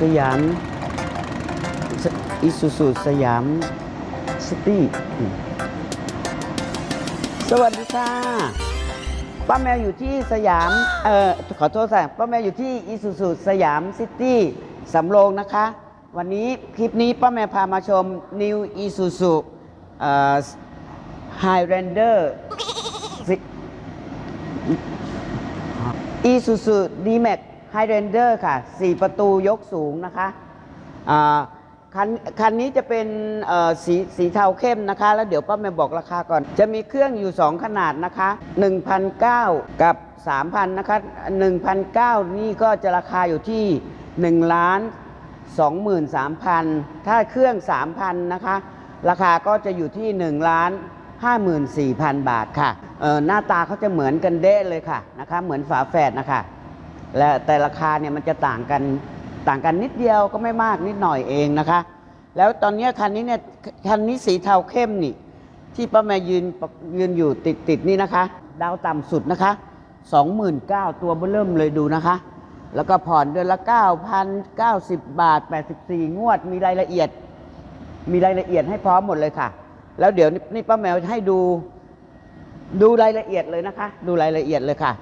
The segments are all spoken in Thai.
สยามอิสุสุสยามซิตี้สวัสดีค่ะ ป้าแมวอยู่ที่สยาม เอ่อ ขอโทษค่ะป้าแมวอยู่ที่อิสุสุสยามซิตี้สำโรงนะคะ วันนี้คลิปนี้ป้าแมวพามาชม New Isuzu เอ่อ Highlander อีซู ไฮเรนเดอร์ค่ะ 4 ประตูยกสูงนะคะคันคันนี้จะเป็นสีสีเทาเข้มนะคะ แล้วเดี๋ยวป้าแม่บอกราคาก่อน จะมีเครื่องอยู่ 2 ขนาดนะคะ1,009กับ 3,000นะคะ1,009นี่ก็จะราคาอยู่ที่1ล้าน23,000 ถ้าเครื่อง 3,000 นะคะ ราคาก็จะอยู่ที่1ล้าน54,000 บาทค่ะหน้าตาเขาจะเหมือนกันเด้เลยค่ะนะคะ เหมือนฝาแฝดนะคะ และแต่ราคาเนี่ยมันจะต่างกันต่างกันนิดเดียวก็ไม่มากนิดหน่อยเองนะคะ แล้วตอนนี้คันนี้เนี่ยคันนี้สีเทาเข้มนี่ ที่ป้าแม่ยืนยืนอยู่ติดติดๆนี่นะคะ ดาวต่ำสุดนะคะ29,000ตัวเบื้อเริ่มเลยดูนะคะ แล้วก็ผ่อนเดือนละ 9,090 บาท 84 งวดมีรายละเอียด มีรายละเอียดให้พร้อมหมดเลยค่ะ แล้วเดี๋ยวนี่ป้าแมวให้ดูดูรายละเอียดเลยนะคะ ดูรายละเอียดเลยค่ะ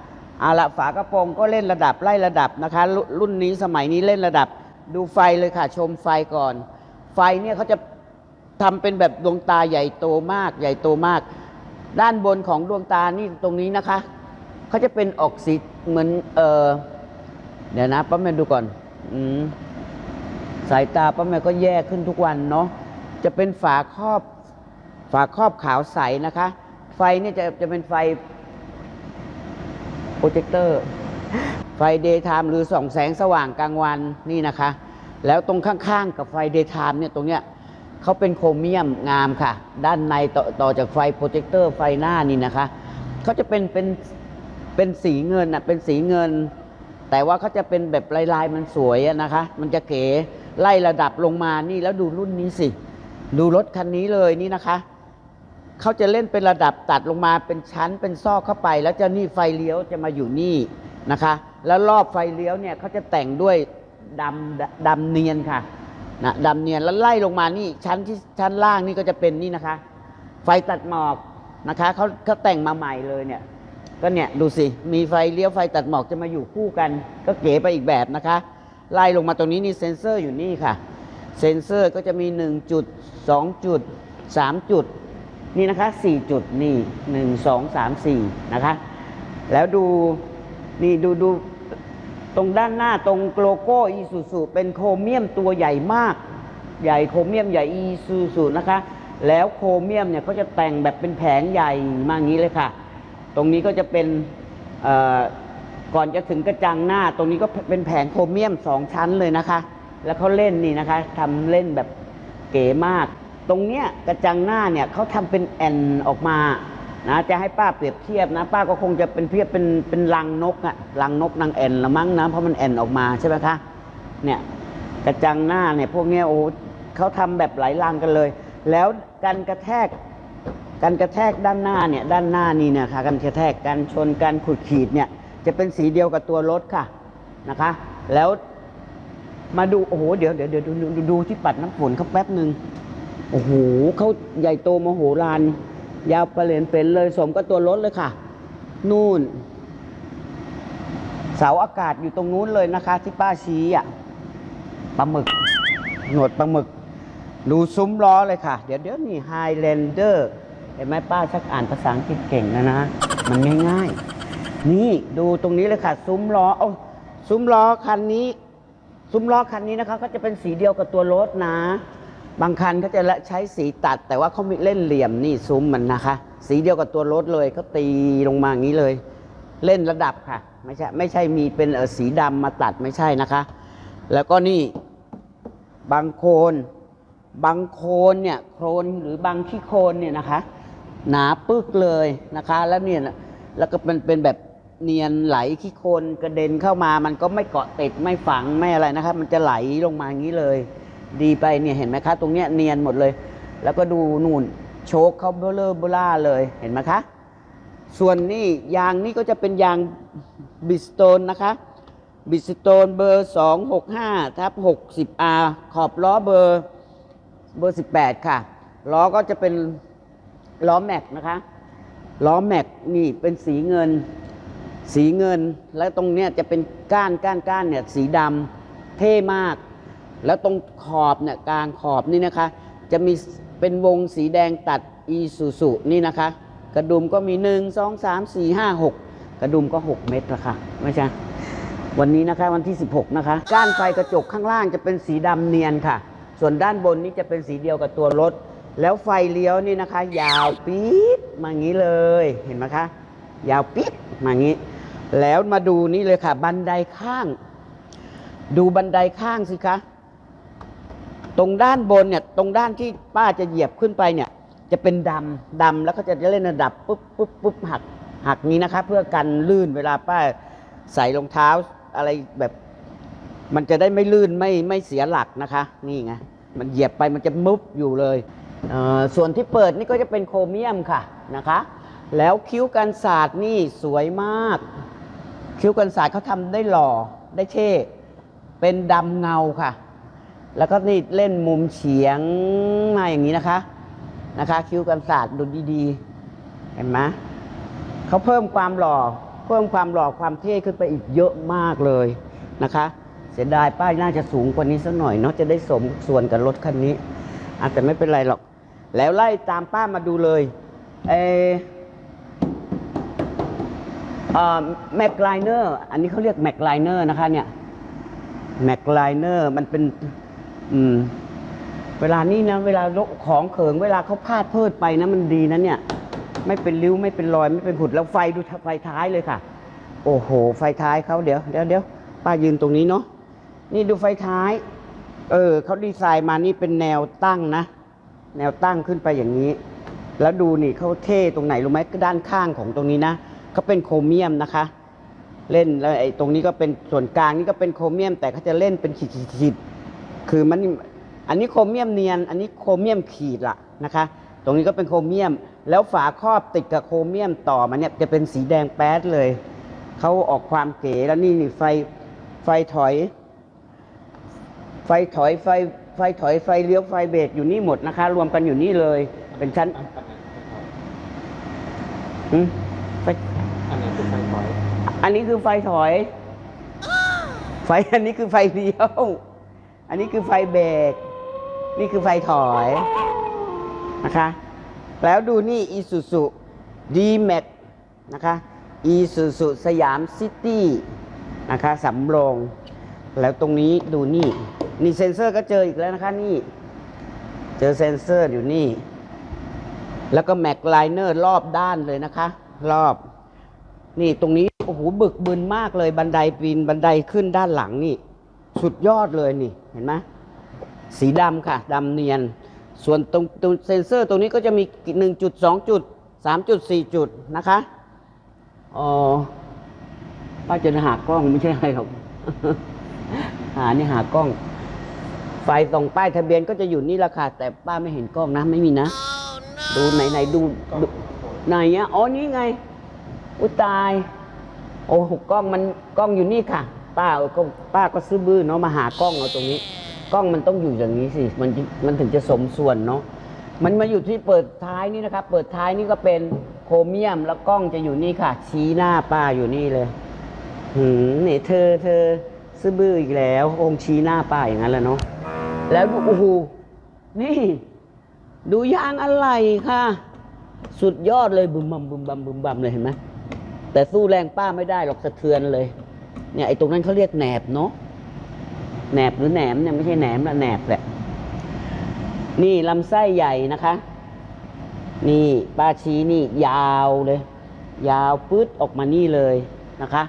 เอาละฝากระโปรงก็เล่นระดับไล่ระดับนะคะรรุ่นนี้สมัยนี้เล่นระดับ ดูไฟเลยค่ะ ชมไฟก่อน ไฟเนี่ยเขาจะทำเป็นแบบดวงตาใหญ่โตมาก ใหญ่โตมาก ด้านบนของดวงตานี่ตรงนี้นะคะเขาจะเป็นออกสีเหมือนเออเดี๋ยวนะป้าแมวดูก่อนอืมสายตาป้าแม่ก็แย่ขึ้นทุกวันเนาะจะเป็นฝาครอบ ฝาครอบขาวใสนะคะ ไฟเนี่ยจะจะเป็นไฟ รเจคเตอร์ไฟเดย์ไทม์หรือส่องแสงสว่างกลางวันนี่นะคะ แล้วตรงข้างๆ กับไฟเดย์ไทม์เนี่ยตรงเนี้ยเขาเป็นโครเมียมงามค่ะ ด้านในต่อตอจากไฟโปรเจคเตอร์ไฟหน้านี่นะคะเขาจะเป็นเป็นเป็นสีเงินอะเป็นสีเงิน แต่ว่าเขาจะเป็นแบบลายลายๆมันสวยอะนะคะ มันจะเก๋ไล่ระดับลงมานี่แล้วดูรุ่นนี้สิ ดูรถคันนี้เลยนี่นะคะ เขาจะเล่นเป็นระดับตัดลงมาเป็นชั้นเป็นซอกเข้าไป แล้วจะนี่ไฟเลี้ยวจะมาอยู่นี่นะคะ แล้วรอบไฟเลี้ยวเนี่ยเขาจะแต่งด้วยดำดำเนียนค่ะนะดำเนียนแล้วไล่ลงมานี่ชั้นที่ชั้นล่างนี่ก็จะเป็นนี่นะคะ ไฟตัดหมอกนะคะเขาเขาแต่งมาใหม่เลยเนี่ยก็เนี่ยดูสิมีไฟเลี้ยวไฟตัดหมอกจะมาอยู่คู่กัน ก็เก๋ไปอีกแบบนะคะ ไล่ลงมาตรงนี้นี่เซ็นเซอร์อยู่นี่ค่ะ เซ็นเซอร์ก็จะมี 1 จุด 2 จุด 3 จุด นี่นะคะ 4 จุดนี่ 1 2 3 4 นะคะ แล้วดูนี่ดูดูตรงด้านหน้าตรงโลโก้อีซูซูเป็นโครเมียมตัวใหญ่มาก ใหญ่โครเมียมใหญ่อีซูซูนะคะ แล้วโครเมียมเนี่ยเขาจะแต่งแบบเป็นแผงใหญ่มากงี้เลยค่ะ ตรงนี้ก็จะเป็นก่อนจะถึงกระจังหน้า ตรงนี้ก็เป็นแผงโครเมียมสองชั้นเลยนะคะ แล้วเขาเล่นนี่นะคะทำเล่นแบบเก๋มาก ตรงเนี้ยกระจังหน้าเนี่ยเขาทำเป็นแอนออกมานะจะให้ป้าเปรียบเทียบนะ ป้าก็คงจะเป็นเพียบเป็นเป็นรังนกอะรังนกนางแอนละมั้งนะเพราะมันแอนออกมาใช่ไหมคะเนี่ยกระจังหน้าเนี่ยพวกเนี้ยโอ้โหเขาทำแบบหลายรังกันเลย แล้วการกระแทกการกระแทกด้านหน้าเนี่ยด้านหน้านี่เนี่ยค่ะการกระแทกการชนการขูดขีดเนี่ยจะเป็นสีเดียวกับตัวรถค่ะนะคะ แล้วมาดูโอ้โหเดี๋ยวเดี๋ยวเดี๋ยวดูดูดูดูที่ปัดน้ำฝนเขาแป๊บหนึ่ง โอ้โหเขาใหญ่โตมโหฬารยาวประเหรียญเป็นเลยสมกับตัวรถเลยค่ะ นู่น เสาอากาศอยู่ตรงนู้นเลยนะคะ ที่ป้าชี้อะปลาหมึก หนวดปลาหมึก ดูซุ้มล้อเลยค่ะ เดี๋ยวเดี๋ยวนี่ไฮแลนเดอร์เห็นไหมป้าชักอ่านภาษาอังกฤษเก่งนะนะ มันง่ายๆ นี่ดูตรงนี้เลยค่ะ ซุ้มล้อเอาซุ้มล้อคันนี้ ซุ้มล้อคันนี้นะคะ ก็จะเป็นสีเดียวกับตัวรถนะ บางคันเขาจะใช้สีตัด แต่ว่าเขามีเล่นเหลี่ยมนี่ซุ้มมันนะคะ สีเดียวกับตัวรถเลยเขาตีลงมาอย่างนี้เลย เล่นระดับค่ะ ไม่ใช่ไม่ใช่มีเป็นเออสีดำมาตัดไม่ใช่นะคะ แล้วก็นี่บางโคนบางโคนเนี่ยโครนหรือบางขี้โคลนเนี่ยนะคะ หนาปึกเลยนะคะ แล้วเนี่ยแล้วก็เป็นเป็นแบบเนียนไหลขี้โคลนกระเด็นเข้ามา มันก็ไม่เกาะติดไม่ฝังไม่อะไรนะคะ มันจะไหลลงมาอย่างนี้เลย ดีไปเนี่ยเห็นไหมคะ ตรงเนี้ยเนียนหมดเลย แล้วก็ดูนู่นโชคเขาเบลอเบล่าเลยเห็นไหมคะ ส่วนนี่ยางนี่ก็จะเป็นยางบิสโตนนะคะบิสโตนเบอร์ 265ทับ60 R ขอบล้อเบอร์เบอร์ 18 ค่ะ ล้อก็จะเป็นล้อแม็กนะคะ ล้อแม็กนี่เป็นสีเงิน สีเงิน แล้วตรงเนี้ยจะเป็นก้านก้านก้านเนี่ยสีดำเท่มาก แล้วตรงขอบเนี่ยกลางขอบนี่นะคะ จะมีเป็นวงสีแดงตัดอีซูซูนี่นะคะ กระดุมก็มี 1 2 3 4 5 6 กระดุมก็ 6 เม็ดละค่ะไม่ใช่วันนี้นะคะวันที่ 16 นะคะ ก้านไฟกระจกข้างล่างจะเป็นสีดำเนียนค่ะ ส่วนด้านบนนี้จะเป็นสีเดียวกับตัวรถ แล้วไฟเลี้ยวนี่นะคะ ยาวปี๊ดมาอย่างนี้เลยเห็นไหมคะ ยาวปี๊ดมาอย่างนี้ แล้วมาดูนี่เลยค่ะ บันไดข้าง ดูบันไดข้างสิคะ ตรงด้านบนเนี่ยตรงด้านที่ป้าจะเหยียบขึ้นไปเนี่ย จะเป็นดำดำแล้วก็จะเล่นระดับปุ๊บปุ๊บปุ๊บหักหักนี้นะคะ เพื่อกันลื่นเวลาป้าใส่รองเท้าอะไรแบบ มันจะได้ไม่ลื่นไม่ไม่เสียหลักนะคะ นี่ไงมันเหยียบไปมันจะมุบอยู่เลยเส่วนที่เปิดนี่ก็จะเป็นโครเมียมค่ะนะคะ แล้วคิ้วกันศาสตร์นี่สวยมาก คิ้วกันศาสตร์เขาทำได้หล่อได้เท่เป็นดำเงาค่ะ แล้วก็นี่เล่นมุมเฉียงมาอย่างนี้นะคะนะคะ คิ้วกันศาสตร์ดูดีๆ เห็นไหมเขาเพิ่มความหล่อเพิ่มความหล่อความเท่ขึ้นไปอีกเยอะมากเลยนะคะ เสียดายป้ายน่าจะสูงกว่านี้สักหน่อยเนาะจะได้สมส่วนกับรถคันนี้อาจจะแต่ไม่เป็นไรหรอก แล้วไล่ตามป้ามาดูเลยเอแม็กไลเนอร์อันนี้เขาเรียกแม็กไลเนอร์นะคะเนี่ยแม็กไลเนอร์มันเป็น อืม เวลานี้นะ เวลาของเขิง เวลาเขาพลาดเพิดไปนะมันดีนะเนี่ย ไม่เป็นริ้วไม่เป็นรอยไม่เป็นผุดแล้วไฟดูไฟท้ายเลยค่ะ โอ้โห ไฟท้ายเขาเดี๋ยวเดี๋ยวเดี๋ยวป้ายืนตรงนี้เนาะนี่ดูไฟท้าย เออเขาดีไซน์มานี่เป็นแนวตั้งนะ แนวตั้งขึ้นไปอย่างนี้ แล้วดูนี่เขาเท่ตรงไหนรู้ไหมด้านข้างของตรงนี้นะเขาเป็นโครเมียมนะคะ เล่นแล้วไอ้ตรงนี้ก็เป็นส่วนกลางนี่ก็เป็นโครเมียม แต่เขาจะเล่นเป็นขีดๆๆ คือมันอันนี้โครเมียมเนียน อันนี้โครเมียมขีดละนะคะ ตรงนี้ก็เป็นโครเมียม แล้วฝาครอบติดกับโครเมียมต่อมาเนี่ยจะเป็นสีแดงแป๊ดเลย เขาออกความเก๋แล้วนี่นี่ไฟไฟถอย ไฟถอยไฟไฟถอยไฟเลี้ยวไฟเบรกอยู่นี่หมดนะคะ รวมกันอยู่นี่เลย เป็นชั้นหืมไฟอันนี้คือไฟถอย อันนี้คือไฟถอย ไฟอันนี้คือไฟเลี้ยว อันนี้คือไฟเบรก นี่คือไฟถอยนะคะ แล้วดูนี่อีซูซูดีแม็กนะคะอีซูซูสยามซิตี้นะคะสำโรง แล้วตรงนี้ดูนี่ นี่เซ็นเซอร์ก็เจออีกแล้วนะคะนี่เจอเซ็นเซอร์อยู่นี่ แล้วก็แม็กไลเนอร์รอบด้านเลยนะคะ รอบ นี่ตรงนี้ โอ้โหบึกบึนมากเลยบันไดปีนบันไดขึ้นด้านหลังนี่ สุดยอดเลยนี่เห็นไหมสีดำค่ะดำเนียน ส่วนตรงตรงเซนเซอร์ตรงนี้ก็จะมี 1 จุด 2 จุด 3 จุด 4 จุดนะคะอ๋อป้าจะหากล้องไม่ใช่อะไรหรอกหานี่หากล้อง ไฟตรงป้ายทะเบียนก็จะอยู่นี่แหละค่ะ แต่ป้าไม่เห็นกล้องนะ ไม่มีนะ ดูไหนไหนดูดูไหนอะอ๋อนี่ไง อุตาย โอ้โหกล้องมันกล้องอยู่นี่ค่ะ ป้าก็ป้าก็ซื้อบื้อเนาะมาหากล้องเอาตรงนี้ กล้องมันต้องอยู่อย่างนี้สิมันมันถึงจะสมส่วนเนาะมันมาอยู่ที่เปิดท้ายนี่นะครับเปิดท้ายนี่ก็เป็นโครเมียมแล้วกล้องจะอยู่นี่ค่ะ ชี้หน้าป้าอยู่นี่เลยหืมนี่เธอเธอซื้อบื้ออีกแล้วองชี้หน้าป้าอย่างนั้นแหละเนาะแล้วดูโอ้โหนี่ ดูยางอะไรค่ะ สุดยอดเลยบึมบัมบึมบัมบึมบัมเลยเห็นไหมแต่สู้แรงป้าไม่ได้หรอกสะเทือนเลย เนี่ยไอ้ตรงนั้นเขาเรียกแหนบเนาะแหนบหรือแหนมเนี่ยไม่ใช่แหนมละแหนบแหละนี่ลำไส้ใหญ่นะคะ นี่ป้าชี้นี่ยาวเลย ยาวปื๊ดออกมานี่เลยนะคะ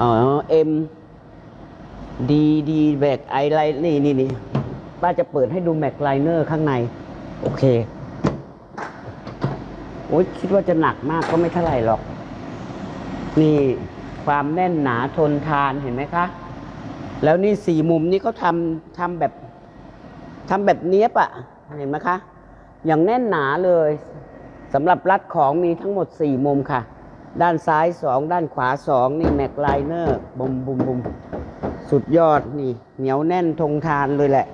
อ๋อเอ็มดีดีแบกไอไลนี่นี่นี่ป้าจะเปิดให้ดูแม็กไลเนอร์ข้างใน โอเค โอ้ยคิดว่าจะหนักมากก็ไม่เท่าไหร่หรอก นี่ ความแน่นหนาทนทานเห็นไหมคะ แล้วนี่สี่มุมนี่เขาทำทำแบบทำแบบเนี้ยบอะเห็นไหมคะ อย่างแน่นหนาเลยสำหรับรัดของมีทั้งหมดสี่มุมค่ะ ด้านซ้ายสองด้านขวาสองนี่แม็กไลเนอร์บุมบุมบุมสุดยอดนี่ เหนียวแน่นทงทานเลยแหละ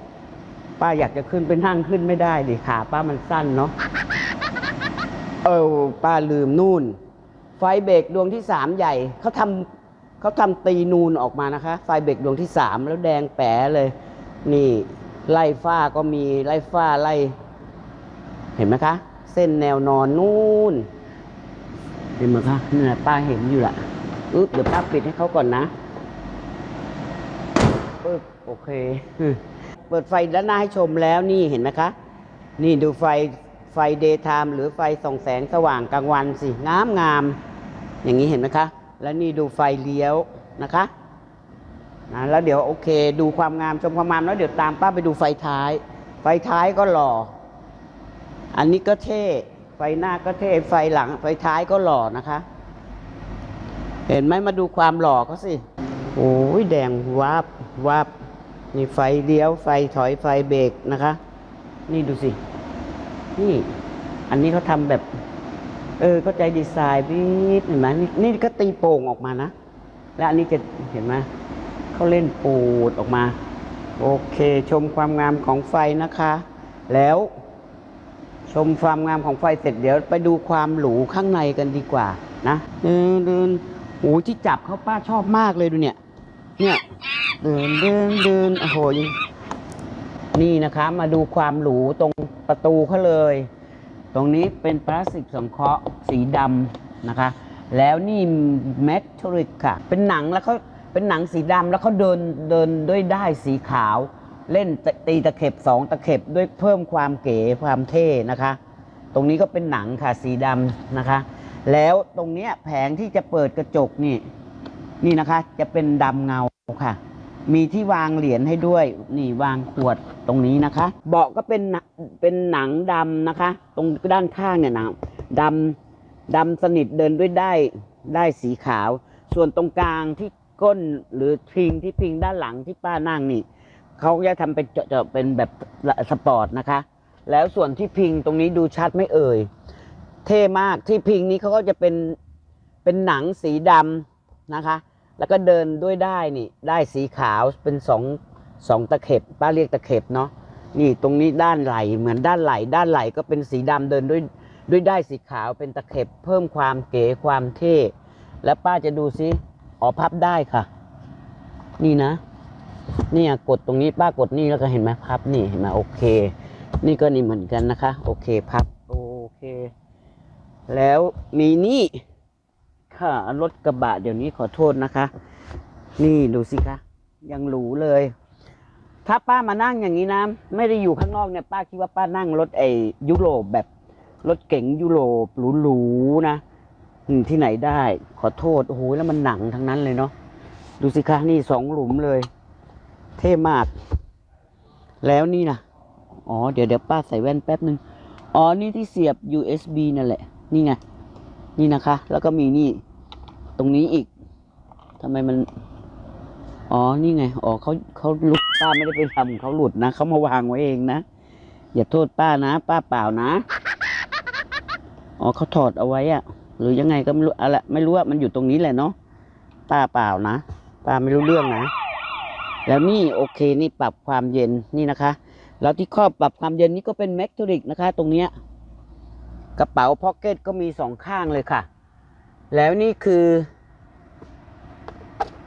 ป้าอยากจะขึ้นไปนั่งขึ้นไม่ได้ดิขาป้ามันสั้นเนาะเออป้าลืมนู่น ไฟเบรกดวงที่สามใหญ่เขาทำเขาทำตีนูนออกมานะคะ ไฟเบรกดวงที่สามแล้วแดงแป๋เลย นี่ไล่ฝ้าก็มีไล่ฝ้าไล่ เห็นไหมคะ เส้นแนวนอนนู่น เห็นไหมคะนี่นป้าเห็นอยู่ละอึ๊บเดี๋ยวป้าปิดให้เขาก่อนนะปึ๊บโอเค เปิดไฟด้านหน้าให้ชมแล้วนี่เห็นไหมคะ นี่ดูไฟไฟเดย์ไทม์หรือไฟส่องแสงสว่างกลางวันสิ งามงาม อย่างนี้เห็นไหมคะ แล้วนี่ดูไฟเลี้ยวนะคะนะแล้วเดี๋ยวโอเค ดูความงามชมความงามแล้วเดี๋ยวตามป้าไปดูไฟท้าย ไฟท้ายก็หล่อ อันนี้ก็เท่ ไฟหน้าก็เท่ ไฟหลัง ไฟท้ายก็หล่อนะคะ เห็นไหมมาดูความหล่อเขาสิ โอ้ยแดงวับวับนี่ไฟเลี้ยว ไฟถอยไฟเบรกนะคะ นี่ดูสิ นี่ อันนี้เขาทำแบบ เออเข้าใจดีไซน์พี่เห็นไหมนี่นี่ก็ตีโป่งออกมานะ และอันนี้จะเห็นไหมเขาเล่นปูดออกมา โอเค ชมความงามของไฟนะคะ แล้วชมความงามของไฟเสร็จเดี๋ยวไปดูความหรูข้างในกันดีกว่า นะเดินเดินโอ้ที่จับเขาป้าชอบมากเลยดูเนี่ย เนี่ยเดินเดินเดินโอ้โหยังนี่นะคะ มาดูความหรูตรงประตูเขาเลย รงนี้เป็นพลาสติกสังเคราะห์สีดำนะคะ แล้วนี่แมทริกค่ะ เป็นหนังแล้วเขาเป็นหนังสีดำแล้วเขาเดินเดินด้วยได้ายสีขาว เล่นตีตะเข็บสองตะเข็บด้วยเพิ่มความเก๋ความเท่นะคะ ตรงนี้ก็เป็นหนังค่ะสีดำนะคะ แล้วตรงเนี้ยแผงที่จะเปิดกระจกนี่นี่นะคะ จะเป็นดำเงาค่ะ มีที่วางเหรียญให้ด้วย นี่วางขวดตรงนี้นะคะ เบาะก็เป็นเป็นหนังดำนะคะ ตรงด้านข้างเนี่ยหนังดำดำสนิทเดินด้วยได้ได้สีขาว ส่วนตรงกลางที่ก้นหรือพิงที่พิงด้านหลังที่ป้านั่งนี่เขาจะทำเป็นเจะเป็นแบบสปอร์ตนะคะ แล้วส่วนที่พิงตรงนี้ดูชัดไม่เอ่ย เท่มากที่พิงนี้เขาก็จะเป็นเป็นหนังสีดำนะคะ แล้วก็เดินด้วยได้นี่ ได้สีขาวเป็นสองสองตะเข็บป้าเรียกตะเข็บเนาะนี่ตรงนี้ด้านไหลเหมือนด้านไหลด้านไหลก็เป็นสีดำเดินด้วยด้วยได้สีขาวเป็นตะเข็บเพิ่มความเก๋ความเท่แล้วป้าจะดูซิอ๋อพับได้ค่ะ นี่นะเนี่ยกดตรงนี้ป้ากดนี่แล้วก็เห็นไหมพับนี่เห็นไหมโอเค นี่ก็นี่เหมือนกันนะคะ โอเคพับโอเค แล้วมีนี่ ค่ะรถกระบะเดี๋ยวนี้ขอโทษนะคะ นี่ดูสิคะ ยังหรูเลย ถ้าป้ามานั่งอย่างนี้นะไม่ได้อยู่ข้างนอกเนี่ยป้าคิดว่าป้านั่งรถไอ้ยุโรปแบบรถเก๋งยุโรปหรูๆนะที่ไหนได้ ขอโทษโอ้โหแล้วมันหนังทั้งนั้นเลยเนาะดูสิคะนี่สองหลุมเลย เท่มาก แล้วนี่นะอ๋อเดี๋ยวเดี๋ยวป้าใส่แว่นแป๊บนึงอ๋อนี่ที่เสียบ USB นั่นแหละ นี่ไง นี่นะคะ แล้วก็มีนี่ ตรงนี้อีกทำไมมัน อ๋อ นี่ไง อ๋อเขาเขาลุดป้าไม่ได้ไปทำเขาหลุดนะเขามาวางไว้เองนะ อย่าโทษป้านะ ป้าเปล่านะ อ๋อเขาถอดเอาไว้อะหรือยังไงก็ไม่รู้อะไรไม่รู้ว่ามันอยู่ตรงนี้แหละเนาะ ป้าเปล่านะ ป้าไม่รู้เรื่องนะ แล้วนี่โอเคนี่ปรับความเย็นนี่นะคะ แล้วที่ครอบปรับความเย็นนี่ก็เป็นแมกทริกนะคะ ตรงเนี้ย กระเป๋าพ็อกเก็ตก็มีสองข้างเลยค่ะ แล้วนี่คือ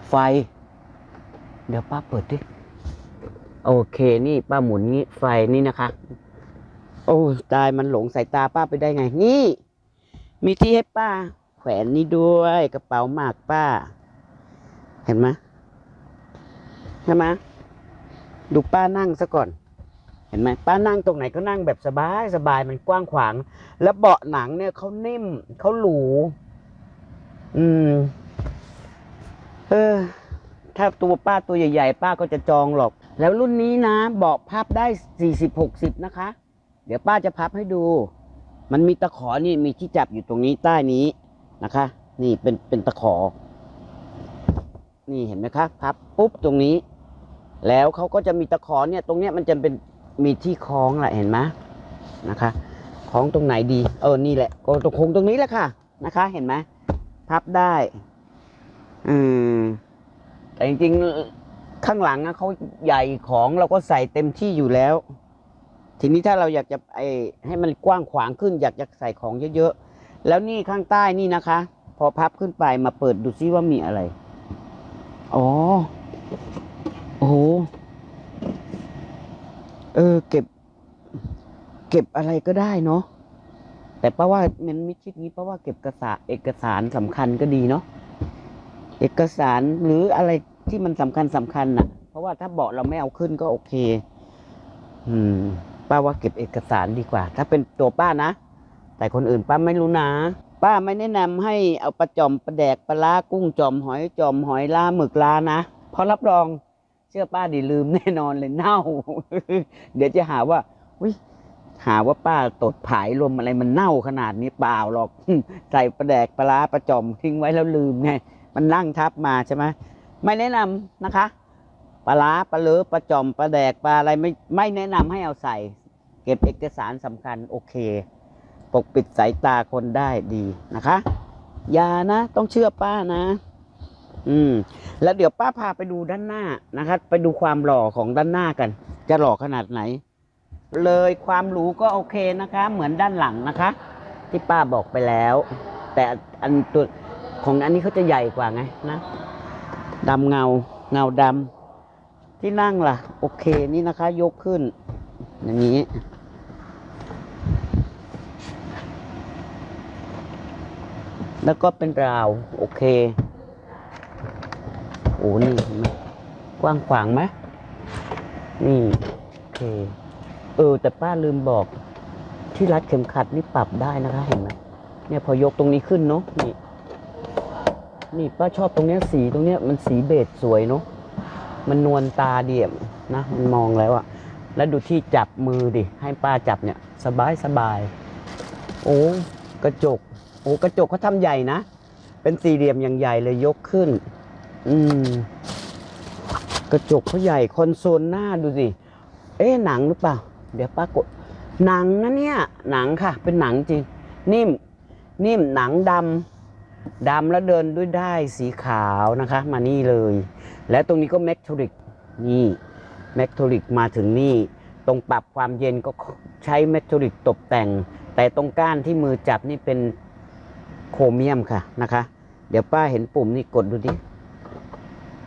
ไฟ เดี๋ยวป้าเปิดดิ โอเคนี่ป้าหมุนนี้ไฟนี่นะคะ โอ้ตายมันหลงสายตาป้าไปได้ไง นี่ มีที่ให้ป้า แขวนนี่ด้วยกระเป๋าหมากป้า เห็นไหมใช่ไหมดูป้านั่งซะก่อน เห็นไหมป้านั่งตรงไหนก็นั่งแบบสบายสบายมันกว้างขวาง แล้วเบาะหนังเนี่ยเขานิ่มเขาหรู อืม เออ ถ้าตัวป้าตัวใหญ่ ๆ ป้าก็จะจองหรอก แล้วรุ่นนี้นะบาะพับได้สี่สิบหกสิบนะคะ เดี๋ยวป้าจะพับให้ดู มันมีตะขอนี่มีที่จับอยู่ตรงนี้ใต้นี้นะคะ นี่เป็นเป็นตะขอ นี่เห็นไหมคะพับปุ๊บตรงนี้ แล้วเขาก็จะมีตะขอเนี่ย ตรงเนี้ยมันจะเป็นมีที่คล้องแหละเห็นไหมนะคะคล้องตรงไหนดี เออนี่แหละก็ตรงคงตรงนี้แหละค่ะนะคะ เห็นไหม พับได้อืมแต่จริงๆข้างหลังอะเขาใหญ่ของเราก็ใส่เต็มที่อยู่แล้ว ทีนี้ถ้าเราอยากจะไอให้มันกว้างขวางขึ้น อยากจะใส่ของเยอะๆแล้วนี่ข้างใต้นี่นะคะ พอพับขึ้นไปมาเปิดดูซิว่ามีอะไร อ๋อโอ้โหเออเก็บ เก็บอะไรก็ได้เนาะ แต่ป้าว่ามันมิดชิดนี้ป้าว่าเก็บเอกสาเอกสารสำคัญก็ดีเนาะเอกสารหรืออะไรที่มันสำคัญสำคัญน่ะ เพราะว่าถ้าเบาะเราไม่เอาขึ้นก็โอเค อืม ป้าว่าเก็บเอกสารดีกว่า ถ้าเป็นตัวป้านะแต่คนอื่นป้าไม่รู้นะ ป้าไม่แนะนำให้เอาปลาจอมปลาแดกปลาล้ากุ้งจอมหอยจอมหอยลาหมึกลานะเพราะรับรองเชื่อป้าดิลืมแน่นอนเลยเน่า เดี๋ยวจะหาว่าวิ หาว่าป้าตดผายลมอะไรมันเน่าขนาดนี้เปล่าหรอก ใส่ปลาแดกปลาล้าปลาจอมทิ้งไว้แล้วลืมไงมันนั่งทับมาใช่ไหมไม่แนะนำนะคะปลาล้าปลาเลือปลาจอมปลาแดกปลาอะไรไม่ไม่แนะนำให้เอาใส่ เก็บเอกสารสำคัญโอเค ปกปิดสายตาคนได้ดีนะคะอย่านะ ต้องเชื่อป้านะ อืม แล้วเดี๋ยวป้าพาไปดูด้านหน้านะคะ ไปดูความหล่อของด้านหน้ากัน จะหล่อขนาดไหน เลยความหรูก็โอเคนะคะ เหมือนด้านหลังนะคะ ที่ป้าบอกไปแล้ว แต่อันตัวของอันนี้เขาจะใหญ่กว่าไงนะดำเงาเงาดำที่นั่งล่ะ โอเคนี่นะคะ ยกขึ้น อย่างนี้ แล้วก็เป็นราว โอเคโอ้นี่เห็นไหมกว้างขวางไหมนี่ โอเค ออแต่ป้าลืมบอก ที่รัดเข็มขัดนี่ปรับได้นะคะเห็นไหมเนี่ยพอยกตรงนี้ขึ้นเนาะนี่นี่ป้าชอบตรงเนี้ยสีตรงเนี้ยมันสีเบจสวยเนาะมันนวลตาเดี่ยมนะมันมองแล้วอะแล้วดูที่จับมือดิ ให้ป้าจับเนี่ย สบายสบาย โอ้กระจก โอ้กระจกเขาทำใหญ่นะ เป็นสี่เหลี่ยมอย่างใหญ่เลยยกขึ้น อืม กระจกเขาใหญ่คอนโซลหน้าดูสิ เอ๊ะหนังหรือเปล่า เดี๋ยวป้ากดหนังนะเนี่ย หนังค่ะ เป็นหนังจริง นิ่ม นิ่มหนังดำดำแล้วเดินด้วยได้สีขาวนะคะ มานี่เลย และตรงนี้ก็แมกโทริกนี่แมกโทริกมาถึงนี่ ตรงปรับความเย็นก็ใช้แมกโทริกตกแต่ง แต่ตรงก้านที่มือจับนี่เป็นโครเมียมค่ะนะคะ เดี๋ยวป้าเห็นปุ่มนี่กดดูดิ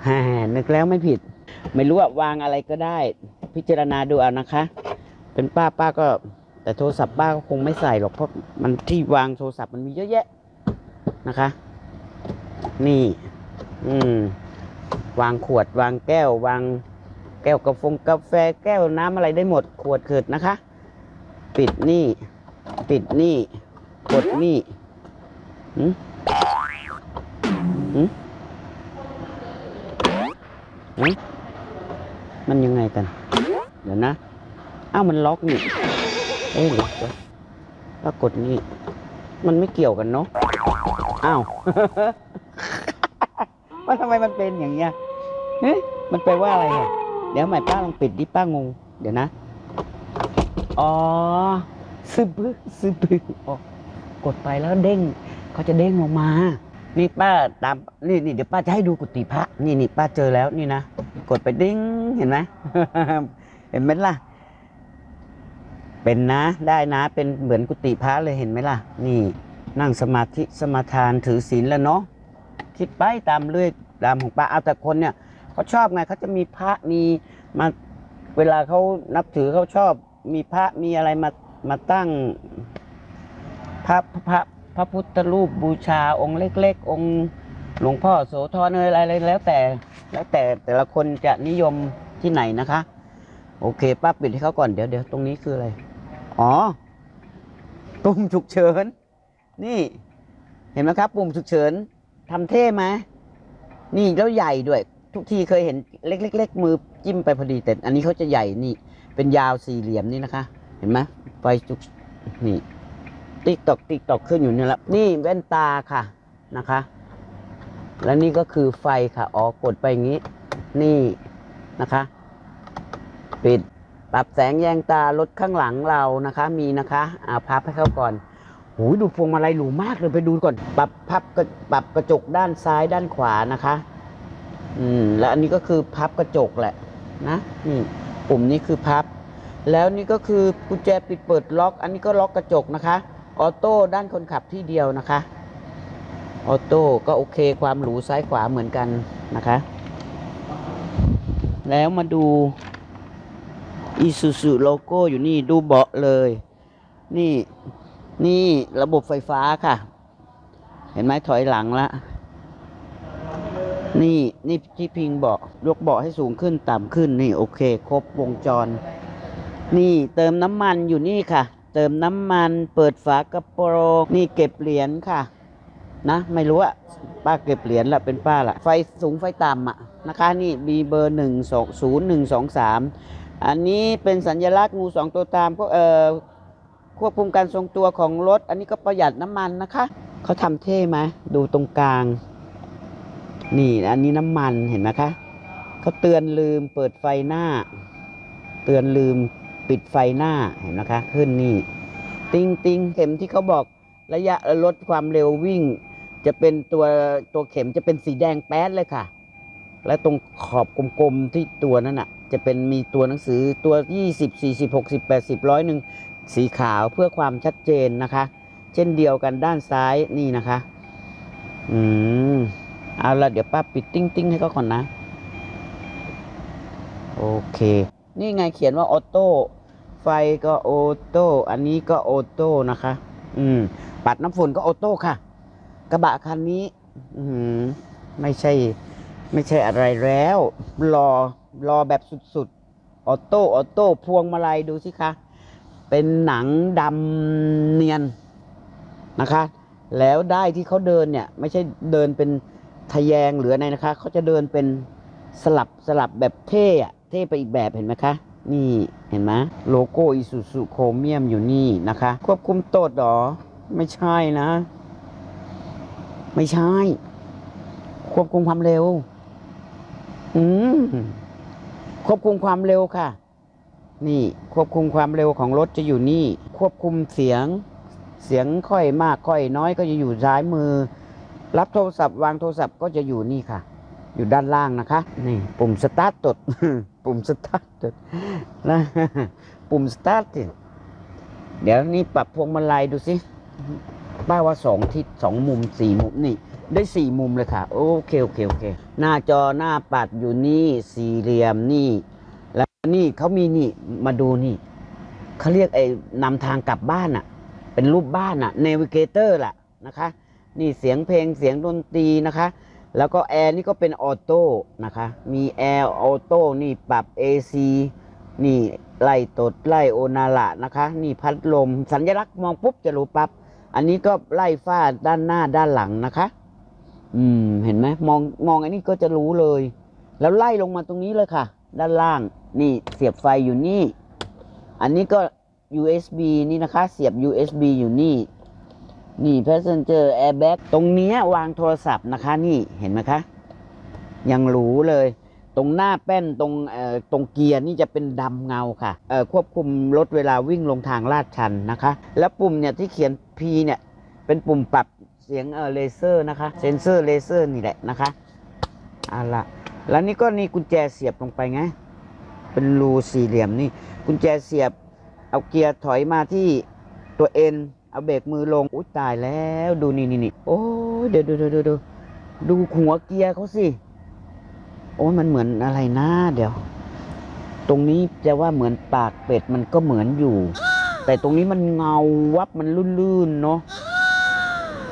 ฮ่านึกแล้วไม่ผิด ไม่รู้ว่าวางอะไรก็ได้ พิจารณาดูเอานะคะ เป็นป้าป้าก็ แต่โทรศัพท์ป้าก็คงไม่ใส่หรอกเพราะมันที่วางโทรศัพท์มันมีเยอะแยะนะคะ นี่ อืม วางขวดวางแก้ว วางแก้วกาแฟกาแฟแก้วน้ำอะไรได้หมด ขวดเกิดนะคะ ปิดนี่ ปิดนี่กดนี่หืมหืมหืมมันยังไงกัน เดี๋ยวนะ อ้าวมันล็อกนี่เอ้ยเดี๋ยวเดี๋ยวปรากฏนี่มันไม่เกี่ยวกันเนาะอ้าวว่าทำไมมันเป็นอย่างเงี้ยเฮ้ยมันแปลว่าอะไรอะเดี๋ยวใหม่ป้าลองปิดดิป้างงเดี๋ยวนะ อ๋อซึบึซึบึอ๋อกดไปแล้วเด้งเขาจะเด้งลงมา นี่ป้าตามนี่นี่เดี๋ยวป้าจะให้ดูกุฏิพระ นี่นี่ป้าเจอแล้วนี่นะ กดไปดิ้งเห็นไหมเห็นไหมล่ะ เป็นนะได้นะเป็นเหมือนกุฏิพระเลยเห็นไหมล่ะ นี่นั่งสมาธิสมาทานถือศีลแล้วเนาะคิดไปตามเรื่อยตามของป้าเอาแต่คนเนี่ยเขาชอบไงเขาจะมีพระมีมาเวลาเขานับถือเขาชอบมีพระมีอะไรมามาตั้งพระพระพระพุทธรูปบูชาองค์เล็ก ๆ องค์หลวงพ่อโสธรเอยอะไรแล้วแต่แล้วแต่แต่ละคนจะนิยมที่ไหนนะคะ โอเคป้าปิดให้เขาก่อนเดี๋ยวเดี๋ยวตรงนี้คืออะไร อ๋อ ปุ่มฉุกเฉิน นี่ เห็นไหมครับ ปุ่มฉุกเฉินทำเท่ไหมนี่แล้วใหญ่ด้วย ทุกทีเคยเห็นเล็กๆๆมือจิ้มไปพอดีแต่อันนี้เขาจะใหญ่นี่ เป็นยาวสี่เหลี่ยมนี่นะคะ เห็นไหมไฟจุกนี่ ติ๊กตอกติ๊กตอกขึ้นอยู่นี่แหละนี่แว่นตาค่ะนะคะ และนี่ก็คือไฟค่ะ อ๋อกดไปอย่างนี้ นี่นะคะ ปิด ปรับแสงแยงตารถข้างหลังเรานะคะมีนะคะอ่าพับให้เข้าก่อนโอ้ยดูพวงมาลัยหรูมากเลยไปดูก่อน ปรับพับกปรับกระจกด้านซ้ายด้านขวานะคะ อืม แล้วอันนี้ก็คือพับกระจกแหละนะนี่ปุ่มนี้คือพับ แล้วนี่ก็คือกุญแจปิดเปิดล็อก อันนี้ก็ล็อกกระจกนะคะ ออโต้ด้านคนขับที่เดียวนะคะ ออโต้ก็โอเคความหรูซ้ายขวาเหมือนกันนะคะ แล้วมาดู อีซูซูโลโก้อยู่นี่ดูเบาะเลย นี่นี่ระบบไฟฟ้าค่ะ เห็นไหมถอยหลังละนี่นี่ที่พิงเบาะยกเบาะให้สูงขึ้นต่ำขึ้นนี่โอเค ครบวงจร นี่เติมน้ำมันอยู่นี่ค่ะ เติมน้ำมันเปิดฝากระโปรงนี่เก็บเหรียญค่ะ นะ ไม่รู้อะป้าเก็บเหรียญละเป็นป้าละไฟสูงไฟต่ำอะนะคะ นี่มีเบอร์หนึ่งสองศูนย์หนึ่งสองสาม อันนี้เป็นสัญลักษณ์งูสองตัวตามก็เอ่อควบคุมการทรงตัวของรถ อันนี้ก็ประหยัดน้ำมันนะคะ เขาทำเท่ไหมดูตรงกลาง นี่อันนี้น้ำมันเห็นไหมคะเขาเตือนลืมเปิดไฟหน้า เตือนลืมปิดไฟหน้าเห็นไหมคะ ขึ้นนี่ ติงติงเข็มที่เขาบอกระยะลดความเร็ววิ่ง จะเป็นตัวตัวเข็มจะเป็นสีแดงแป๊ดเลยค่ะ และตรงขอบกลมๆที่ตัวนั้นอะจะเป็นมีตัวหนังสือตัว 20 40 60 80ร้อยหนึ่งสีขาวเพื่อความชัดเจนนะคะ เช่นเดียวกันด้านซ้ายนี่นะคะ อืมเอาละเดี๋ยวป้าปิดติ้งติ้งให้เขาก่อนนะ โอเค นี่ไงเขียนว่าออโต้ไฟก็ออโต้อันนี้ก็ออโต้นะคะ อืม ปัดน้ำฝนก็ออโต้ค่ะ กระบะคันนี้ อือหือไม่ใช่ ไม่ใช่อะไรแล้ว รอรอแบบสุดๆ ออโต้ออโต้พวงมาลัยดูสิคะ เป็นหนังดำเนียนนะคะ แล้วได้ที่เขาเดินเนี่ย ไม่ใช่เดินเป็นทะแยงหรืออะไรนะคะ เขาจะเดินเป็นสลับสลับแบบเท่อะเท่ไปอีกแบบเห็นไหมคะ นี่เห็นไหมโลโก้อิสุสุโครเมียมอยู่นี่นะคะ ควบคุมโตดหรอ ไม่ใช่นะ ไม่ใช่ ควบคุมความเร็ว อืมควบคุมความเร็วค่ะ นี่ควบคุมความเร็วของรถจะอยู่นี่ ควบคุมเสียง เสียงค่อยมากค่อยน้อยก็จะอยู่ซ้ายมือ รับโทรศัพท์วางโทรศัพท์ก็จะอยู่นี่ค่ะ อยู่ด้านล่างนะคะ นี่ ปุ่มสตาร์ทตด ปุ่มสตาร์ทตดนะปุ่มสตาร์ทสิเดี๋ยวนี่ปรับพวงมาลัยดูสิป้าว่าสองทิศสองมุมสี่มุมนี่ ได้สี่มุมเลยค่ะ โอเคโอเคโอเค หน้าจอหน้าปัดอยู่นี่สี่เหลี่ยมนี่ แล้วนี่เขามีนี่มาดูนี่เขาเรียกไอ้นำทางกลับบ้านอะเป็นรูปบ้านอะเนวิเกเตอร์ล่ะนะคะ นี่เสียงเพลงเสียงดนตรีนะคะ แล้วก็แอร์นี่ก็เป็นออโต้นะคะ มีแอร์ออโต้นี่ปรับ AC นี่ไล่ตดไล่โอนาระนะคะ นี่พัดลม สัญลักษณ์มองปุ๊บจะรู้ปับ๊บอันนี้ก็ไล่ฝ้าด้านหน้าด้านหลังนะคะ อืม เห็นไหมมองมองอันนี้ก็จะรู้เลย แล้วไล่ลงมาตรงนี้เลยค่ะ ด้านล่างนี่เสียบไฟอยู่นี่ อันนี้ก็ USB นี่นะคะ เสียบ USB อยู่นี่ นี่ passenger airbag ตรงเนี้ยวางโทรศัพท์นะคะ นี่เห็นไหมคะ ยังรู้เลย ตรงหน้าแป้นตรงเอ่อตรงเกียร์นี่จะเป็นดำเงาค่ะเอ่อควบคุมรถเวลาวิ่งลงทางลาดชันนะคะ แล้วปุ่มเนี่ยที่เขียน P เนี่ยเป็นปุ่มปรับ เสียงเออเลเซอร์นะคะ เซนเซอร์เลเซอร์นี่แหละนะคะเอาละแล้วนี่ก็นี่กุญแจเสียบลงไปไง เป็นรูสี่เหลี่ยมนี่ กุญแจเสียบ เอาเกียร์ถอยมาที่ตัวเอ็น เอาเบรกมือลง อุ้ยตายแล้ว ดูนี่นี่นี่โอ้เดี๋ยวดูดูดูดูดูหัวเกียร์เขาสิ โอ้ยมันเหมือนอะไรนะเดี๋ยว ตรงนี้จะว่าเหมือนปากเป็ดมันก็เหมือนอยู่ แต่ตรงนี้มันเงาวับมันลื่นๆเนาะ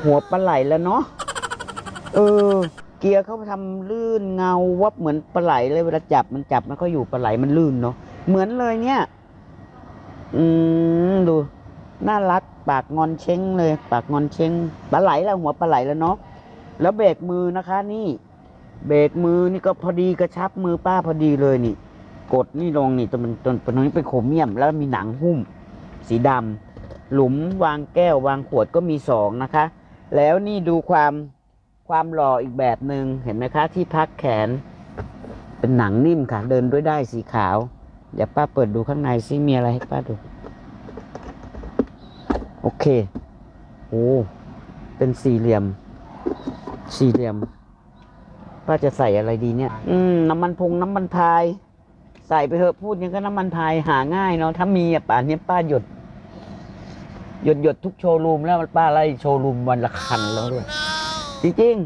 หัวปลาไหลแล้วเนาะเออ เกียร์เขาทำลื่นเงาวับเหมือนปลาไหลเลยเวลาจับมันจับมันก็อยู่ปลาไหลมันลื่นเนาะเหมือนเลยเนี่ย อืมดูน่ารักปากงอนเช้งเลย ปากงอนเช้งปลาไหลแล้วหัวปลาไหลแล้วเนาะแล้วเบรกมือนะคะ นี่ เบรกมือนี่ก็พอดีกระชับมือป้าพอดีเลยนี่ กดนี่ลงนี่ตรงมันตรงตนี้เป็นโครเมียม แล้วมีหนังหุ้ม สีดำหลุมวางแก้ววางขวดก็มีสองนะคะ แล้วนี่ดูความความหล่ออีกแบบหนึ่งเห็นไหมคะ ที่พักแขน เป็นหนังนิ่มค่ะ เดินด้วยได้สีขาวเดี๋ยวป้าเปิดดูข้างในซิมีอะไรให้ป้าดู โอเคโอ้เป็นสี่เหลี่ยม สี่เหลี่ยม ป้าจะใส่อะไรดีเนี่ย อืม น้ำมันพงน้ำมันพาย ใส่ไปเถอะพูดยังก็น้ำมันพายหาง่ายเนาะถ้ามีอะป่านนี้ป้าหยุด หยดหยดทุกโชว์รูมแล้วป้าไล่โชว์รูมวันละคันแล้วด้วย จริง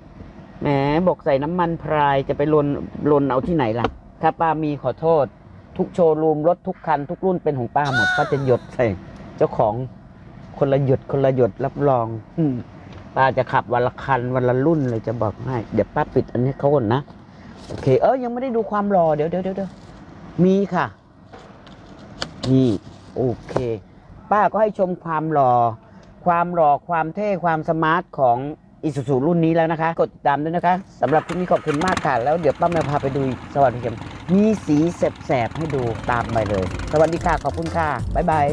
ๆ แหมบอกใส่น้ำมันพรายจะไปลนลนเอาที่ไหนล่ะ ถ้าป้ามีขอโทษ ทุกโชว์รูมรถทุกคัน ทุกรุ่นเป็นของป้าหมดป้าจะหยดใส่ เจ้าของคนละหยดคนละหยดรับรองอืมป้าจะขับวันละคันวันละรุ่นเลยจะบอกให้ เดี๋ยวป้าปิดอันนี้เขาก่อนนะโอเค เออยังไม่ได้ดูความรอเดี๋ยวเดี๋ยวเดี๋ยวเดี๋ยวมีค่ะ นี่ โอเค ป้าก็ให้ชมความหล่อ ความหล่อความเท่ความสมาร์ทของอิสุสุรุ่นนี้แล้วนะคะ กดติดตามด้วยนะคะสำหรับคลิปนี้ขอบคุณมากค่ะแล้วเดี๋ยวป้าแมวพาไปดูสวัสดีครับมีสีแสบๆให้ดูตามไปเลย สวัสดีค่ะขอบคุณค่ะบ๊ายบาย